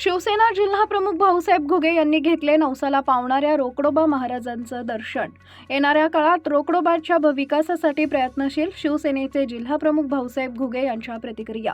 शिवसेना जिल्हाप्रमुख भाऊसाहेब घुगे यांनी घेतले नवसाला पावणाऱ्या रोकडोबा महाराजांचं दर्शन. येणाऱ्या काळात रोकडोबाच्या विकासासाठी प्रयत्नशील शिवसेनेचे जिल्हा प्रमुख भाऊसाहेब घुगे यांच्या प्रतिक्रिया.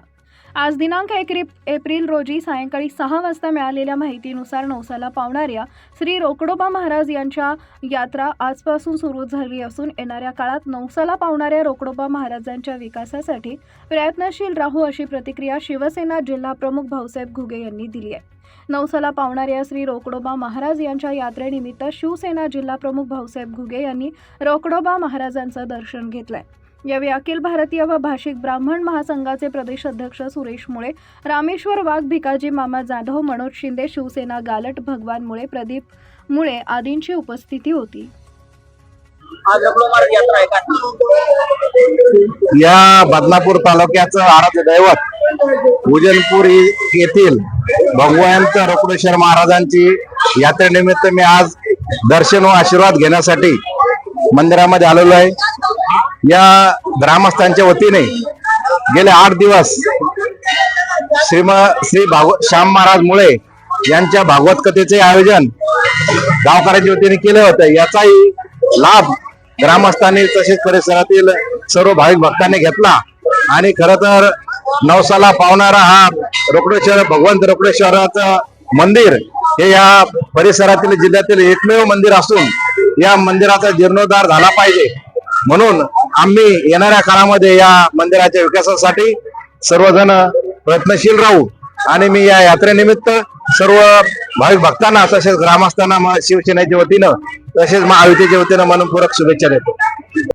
आज दिनांक एक एप्रिल रोजी सायंकाळी सहा वाजता मिळालेल्या माहितीनुसार नवसाला पावणाऱ्या श्री रोकडोबा महाराज यांच्या यात्रा आजपासून सुरू झाली असून येणाऱ्या काळात नवसाला पावणाऱ्या रोकडोबा महाराजांच्या विकासासाठी प्रयत्नशील राहू अशी प्रतिक्रिया शिवसेना जिल्हा प्रमुख भाऊसाहेब घुगे यांनी दिली आहे. नवसाला पावणाऱ्या श्री रोकडोबा महाराज यांच्या यात्रेनिमित्त शिवसेना जिल्हा प्रमुख भाऊसाहेब घुगे यांनी रोकडोबा महाराजांचं दर्शन घेतलंय. यावेळी अखिल भारतीय व भाषिक ब्राह्मण महासंघाचे प्रदेश अध्यक्ष सुरेश मुळे रामेश्वर वाघ भिकाजी मामा जाधव मनोज शिंदे शिवसेना गालट भगवान मुळे प्रदीप मुळे आदींची उपस्थिती होती. या बदनापूर तालुक्याचं आराध्य दैवत उजनपूर येथील भगवंत रोकडेश्वर महाराजांची यात्रेनिमित्त मी आज दर्शन व आशीर्वाद घेण्यासाठी मंदिरामध्ये आलेलो आहे. या ग्रामस्थांच्या वतीने गेले आठ दिवस श्रीम श्री भागवत श्याम महाराज मुळे यांच्या भागवत कथेचे आयोजन गावकऱ्यांच्या वतीने केलं होतं. याचाही लाभ ग्रामस्थांनी तसेच परिसरातील सर्व भाविक भक्तांनी घेतला. आणि खर तर नवसाला पावणारा हा रोकडेश्वर भगवंत रोकडेश्वराचं मंदिर हे या परिसरातील जिल्ह्यातील एकमेव मंदिर असून या मंदिराचा जीर्णोद्धार झाला पाहिजे. म्हणून आम्ही येणाऱ्या काळामध्ये या मंदिराच्या विकासासाठी सर्वजण प्रयत्नशील राहू. आणि मी या यात्रेनिमित्त सर्व भाविक भक्तांना तसेच ग्रामस्थांना शिवसेनेच्या वतीनं तसेच महायुतीच्या वतीनं मनपूरक शुभेच्छा देतो.